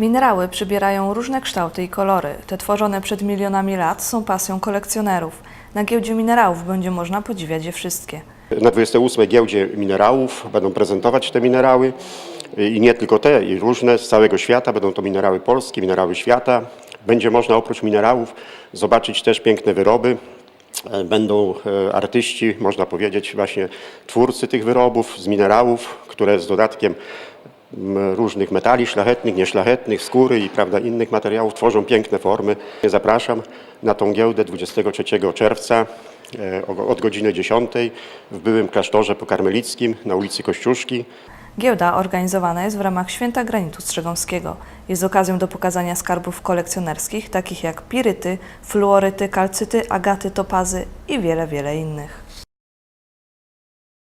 Minerały przybierają różne kształty i kolory. Te tworzone przed milionami lat są pasją kolekcjonerów. Na giełdzie minerałów będzie można podziwiać je wszystkie. Na 28 giełdzie minerałów będą prezentować te minerały i nie tylko te, i różne z całego świata. Będą to minerały polskie, minerały świata. Będzie można oprócz minerałów zobaczyć też piękne wyroby. Będą e, artyści, można powiedzieć, właśnie twórcy tych wyrobów z minerałów, które z dodatkiem różnych metali szlachetnych, nieszlachetnych, skóry i prawda, innych materiałów tworzą piękne formy. Zapraszam na tą giełdę 23 czerwca e, od godziny 10 w byłym klasztorze pokarmelickim na ulicy Kościuszki. Giełda organizowana jest w ramach Święta Granitu Strzegomskiego. Jest okazją do pokazania skarbów kolekcjonerskich, takich jak piryty, fluoryty, kalcyty, agaty, topazy i wiele, wiele innych.